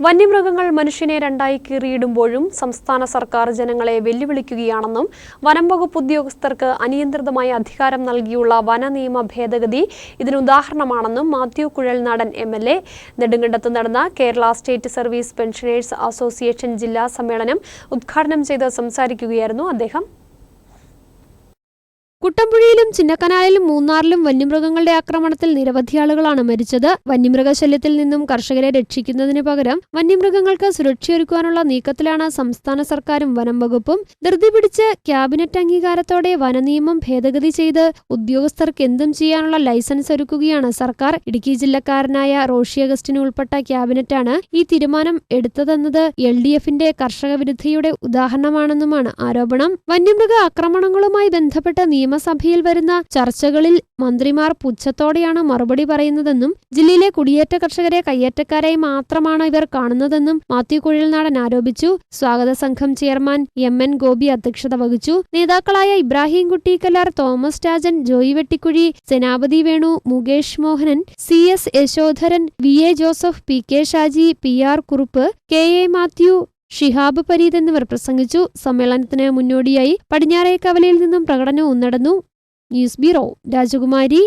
വന്യമൃഗങ്ങൾ മനുഷ്യനെ രണ്ടായി കീറിയിടുമ്പോഴും സംസ്ഥാന സർക്കാർ ജനങ്ങളെ വെല്ലുവിളിക്കുകയാണെന്നും വനം വകുപ്പ് ഉദ്യോഗസ്ഥർക്ക് അനിയന്ത്രിതമായ അധികാരം നൽകിയുള്ള വന നിയമ ഭേദഗതി ഇതിനുദാഹരണമാണെന്നും Mathew Kuzhalnadan M L A. നെടുങ്കണ്ടത്ത് നടന്ന Kerala state service pensioners association ജില്ലാ സമ്മേളനം ഉദ്ഘാടനം ചെയ്ത് സംസാരിക്കുകയായിരുന്നു അദ്ദേഹം. കുട്ടമ്പുഴയിലും ചിന്നക്കനാലിലും മൂന്നാറിലും വന്യമൃഗങ്ങളുടെ ആക്രമണത്തിൽ നിരവധി ആളുകളാണ് മരിച്ചത്. വന്യമൃഗശല്യത്തിൽ നിന്നും കർഷകരെ രക്ഷിക്കുന്നതിന് പകരം വന്യമൃഗങ്ങൾക്ക് സുരക്ഷയൊരുക്കുവാനുള്ള നീക്കത്തിലാണ് സംസ്ഥാന സർക്കാരും വനം വകുപ്പും ധൃതി പിടിച്ച് ക്യാബിനറ്റ് അംഗീകാരത്തോടെ വനനിയമം ഭേദഗതി ചെയ്ത് ഉദ്യോഗസ്ഥർക്ക് എന്തും ചെയ്യാനുള്ള ലൈസൻസ് ഒരുക്കുകയാണ് സർക്കാർ. ഇടുക്കി ജില്ലക്കാരനായ റോഷി അഗസ്റ്റിന് ഉൾപ്പെട്ട ക്യാബിനറ്റാണ് ഈ തീരുമാനം എടുത്തതെന്നത്. എൽ ഡി എഫിന്റെ കർഷക വിരുദ്ധയുടെ ഉദാഹരണമാണെന്നുമാണ് ആരോപണം. വന്യമൃഗ ആക്രമണങ്ങളുമായി ബന്ധപ്പെട്ട് നിയമസഭയിൽ വരുന്ന ചർച്ചകളിൽ മന്ത്രിമാർ പുച്ഛത്തോടെയാണ് മറുപടി പറയുന്നതെന്നും ജില്ലയിലെ കുടിയേറ്റ കർഷകരെ കയ്യേറ്റക്കാരായി മാത്രമാണ് ഇവർ കാണുന്നതെന്നും മാത്യു കുഴൽനാടൻ ആരോപിച്ചു. സ്വാഗത സംഘം ചെയർമാൻ എം എൻ ഗോപി അധ്യക്ഷത വഹിച്ചു. നേതാക്കളായ Ibrahim Kuttikkalar Thomas Rajan Joy Vettikkuzhi Senapathi Venu Mukesh Mohanan C S Yashodharan V A Joseph P K Shaji P R Kurup K A Mathew Shihab Pareed എന്നിവർ പ്രസംഗിച്ചു. സമ്മേളനത്തിന് മുന്നോടിയായി പടിഞ്ഞാറേക്കവലയിൽ നിന്നും പ്രകടനവും നടന്നു. ന്യൂസ് ബ്യൂറോ രാജകുമാരി.